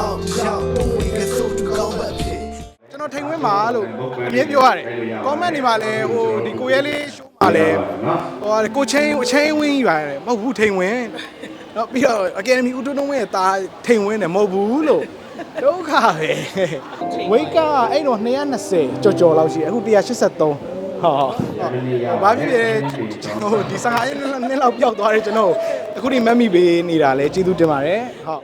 အောက်ရောက်ဝင်ကဆိုးကောင်းပဲဖြစ်ကျွန်တော်ထိန်ဝင်းပါလို့အမြဲပြောရတယ်။ comment တွေမှာလည်းဟိုဒီကိုရဲလေး show မှာလည်းဟိုကိုချင်းအချင်းဝင်းကြီးပါတယ်မဟုတ်ဘူးထိန်ဝင်း။တော့ပြီးတော့ academy ဦးတွန်းတွန်းဝင်းရဲ့တာထိန်ဝင်းတယ်မဟုတ်ဘူးလို့ဒုက္ခပဲ။ဝိတ်ကအဲ့တော့220ကြော်ကြော်လောက်ရှိအခု183ဟောဘာဖြစ်လဲဟိုဒီ15ရက်နှစ်လောက်ပျောက်သွားတယ်ကျွန်တော်အခုဒီမက်မိပေးနေတာလဲကျေးဇူးတင်ပါတယ်ဟုတ်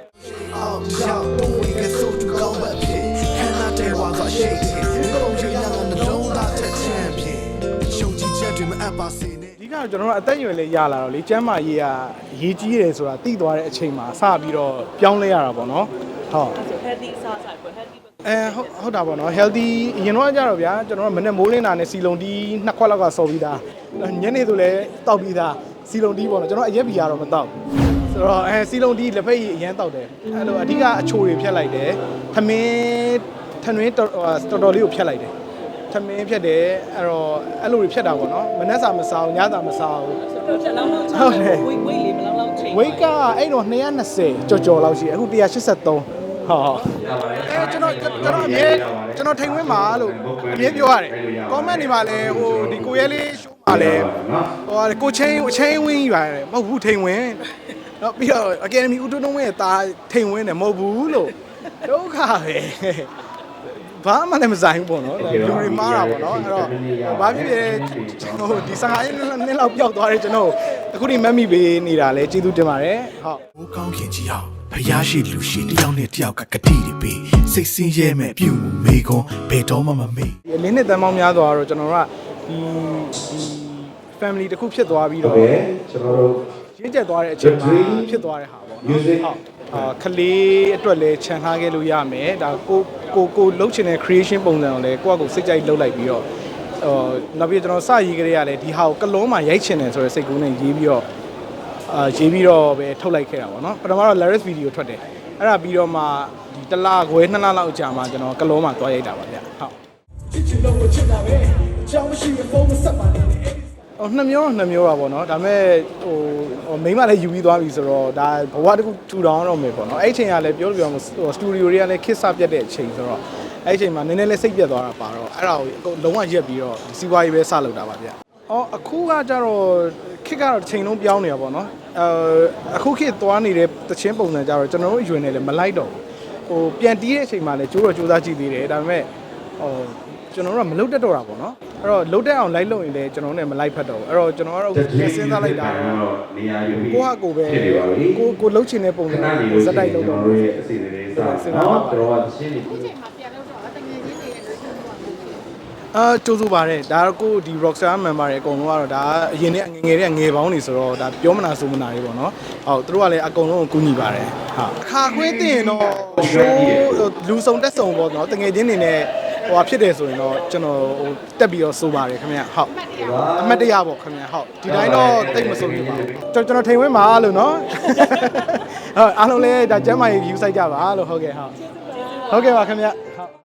အောက်ရောက်ဝင်ကဆိုးကောင်းပဲဖြစ်ခန္ဓာတဲဝါဆိုရှိတ်ကုန်ချင်ရတဲ့နှလုံးသားတဲ့ချမ်းဖြစ်ရှုံကြည့်ချက်တွေမအပ်ပါစေနဲ့အဓိကကျွန်တော်တို့အသက်အရွယ်လေးရလာတော့လေကျမ်းမာရေးကရေးကြီးတယ်ဆိုတာသိသွားတဲ့အချိန်မှာစပြီးတော့ပြောင်းလဲရတာပေါ့နော်ဟုတ်ဆို healthy စားစားကို healthy အဲဟုတ်ဟုတ်တာပေါ့နော် healthy အရင်တော့ကြတော့ဗျာကျွန်တော်တို့မနေ့မိုးလင်းတာနဲ့စီလုံတီးနှစ်ခွက်လောက်ကစော်ပြီးသားညနေဆိုလည်းတောက်ပြီးသားစီလုံတီးပေါ့နော်ကျွန်တော်အရက်ဘီကတော့မတောက်ဘူး ဆိုတော့အဲစီလုံတီးလက်ဖက်ရည်အရင်တောက်တယ်အဲ့လိုအဓိကအချိုတွေဖြတ်လိုက်တယ်သမင်းထမင်းတော်တော်တော်လေးကိုဖြတ်လိုက်တယ်သမင်းဖြတ်တယ်အဲ့တော့အဲ့လိုတွေဖြတ်တာပေါ့နော်မနေ့စာမစားဘူးညစာမစားဘူးဆိုတော့ချက်လောက်လောက်ချဟုတ်တယ်ဝိတ်ဝိတ်လေးမလောက်လောက်ချိန်ဝိတ်ကအဲ့တော့220ကြော်ကြော်လောက်ရှိအခု183ဟုတ်ဟုတ်အဲကျွန်တော်ကျွန်တော်အမြဲကျွန်တော်ထိန်ဝင်းပါလို့အမြဲပြောရတယ် comment တွေမှာလည်းဟိုဒီကိုရဲလေး show မှာလည်းဟိုကိုချင်းအချင်းဝင်းကြီးပါတယ်မဟုတ်ဘူးထိန်ဝင်း တော့ပြီးတော့ academy ဦးတွန်းတွန်းဝင်းရဲ့တာထိန်ဝင်းတယ်မဟုတ်ဘူးလို့ဒုက္ခပဲဘာမှလည်းမဆိုင်ဘူးပေါ့နော်လူတွေမားတာပေါ့နော်အဲ့တော့ဘာဖြစ်လဲဟိုဒီ15ရက်နှစ်လောက်ပျောက်သွားတယ်ကျွန်တော်အခုဒီမက်မိပေးနေတာလဲကျေးဇူးတင်ပါတယ်ဟုတ်ဘိုးကောင်းခင်ကြီးအောင်ဖျားရှိလူရှိတယောက်နဲ့တယောက်ကကတိတွေပေးစိတ်ဆင်းရဲမဲ့ပြုမှုမေကွန်ဘယ်တော့မှမမေ့ဒီအလင်းနဲ့တန်ပေါင်းများစွာတော့ကျွန်တော်တို့ကဒီဒီ family တစ်ခုဖြစ်သွားပြီးတော့ဟုတ်ကဲ့ကျွန်တော်တို့ ရင့်ကျက်သွားတဲ့အချိန်မှာဖြစ်သွားတဲ့ဟာပေါ့နော် Music ဟုတ်အာခလေးအတွက်လည်းခြံထားခဲ့လို့ရမယ်ဒါကိုကိုကိုလှုပ်ချင်တဲ့ creation ပုံစံကိုလည်းကိုယ့်အကိုစိတ်ကြိုက်လှုပ်လိုက်ပြီးတော့ဟိုနောက်ပြီးကျွန်တော်စရေးကြရလဲဒီဟာကိုကလုံးမှာရိုက်ချင်တယ်ဆိုတဲ့စိတ်ကူးနဲ့ရေးပြီးတော့အာရေးပြီးတော့ပဲထုတ်လိုက်ခဲ့တာပေါ့နော်ပထမတော့ lyrics video ထွက်တယ်အဲ့ဒါပြီးတော့မှဒီတစ်လခွဲနှစ်လလောက်ကြာမှကျွန်တော်ကလုံးမှာသွားရိုက်တာပါဗျဟုတ်ချစ်ချင်လို့ချစ်တာပဲ နှစ်မျိုးတော့နှစ်မျိုးပါပေါ့နော်ဒါပေမဲ့ဟိုဟိုမိန်းမလည်းယူပြီးသွားပြီဆိုတော့ဒါဘဝတစ်ခုထူထောင်တော့မယ်ပေါ့နော်အဲ့ဒီအချိန်ကလည်းပြောလို့ပြောမှာဟိုစတူဒီယိုတွေကလည်းခစ်စပြတ်တဲ့အချိန်ဆိုတော့အဲ့ဒီအချိန်မှာနည်းနည်းလေးစိတ်ပြတ်သွားတာပါတော့အဲ့ဒါကိုအကုန်လုံးဝရက်ပြီးတော့စီးပွားရေးပဲစလုပ်တာပါဗျအော်အခုကကြတော့ခစ်ကတော့တစ်ချိန်လုံးပြောင်းနေတာပေါ့နော်အဲအခုခစ်သွားနေတဲ့တချင်းပုံစံကြတော့ကျွန်တော်တို့အရွယ်နဲ့လည်းမလိုက်တော့ဘူးဟိုပြန်တီးတဲ့အချိန်မှာလည်းကြိုးတော့ကြိုးစားကြည့်သေးတယ်ဒါပေမဲ့ဟိုကျွန်တော်တို့ကမလုတ်တက်တော့တာပေါ့နော် အဲ့တော့လုတ်တက်အောင်လိုက်လို့ရင်လည်းကျွန်တော်တို့နဲ့မလိုက်ဖက်တော့ဘူးအဲ့တော့ကျွန်တော်ကတော့စဉ်းစားလိုက်တာနေရာယူပြီးကိုဟာကိုပဲဖြစ်နေပါပြီကိုကိုလှုပ်ချင်တဲ့ပုံစံခဏနေကိုလို့ဇက်တိုက်လုပ်တော့ကျွန်တော်တို့ရဲ့အစီအစဉ်လေးစတော့ကျွန်တော်ကရှင်းနေပြီချိန်မှာပြန်လို့တော့တကယ်ချင်းတွေရဲ့လူချင်းတော့ဖြစ်ဖြစ်အာကြိုးစိုးပါတယ်ဒါတော့ကိုဒီ Rockstar member တွေအကုန်လုံးကတော့ဒါအရင်နဲ့ငယ်ငယ်တဲ့ငယ်ပေါင်းနေဆိုတော့ဒါပြောမနာဆိုမနာတွေပေါ့နော်ဟုတ်သူတို့ကလည်းအကုန်လုံးကိုကူညီပါတယ်ဟုတ်အခါခွင်းတင်ရင်တော့ show လူစုံတက်စုံပေါ့နော်တကယ်ချင်းနေနဲ့ ဟိုဟာဖြစ်တယ်ဆိုရင်တော့ကျွန်တော်ဟိုတက်ပြီးတော့စိုးပါတယ်ခင်ဗျဟုတ်အမတ်တရားပေါ့ခင်ဗျာဟုတ်ဒီတိုင်းတော့တိတ်မဆုံးဘူးပါဘူးကျွန်တော်ကျွန်တော်ထိန်ဝင်းပါလို့နော်ဟုတ်အားလုံးလည်းဒါကျမ်းမာရေး view site ကြပါလို့ဟုတ်ကဲ့ဟုတ်ဟုတ်ကဲ့ပါခင်ဗျာဟုတ်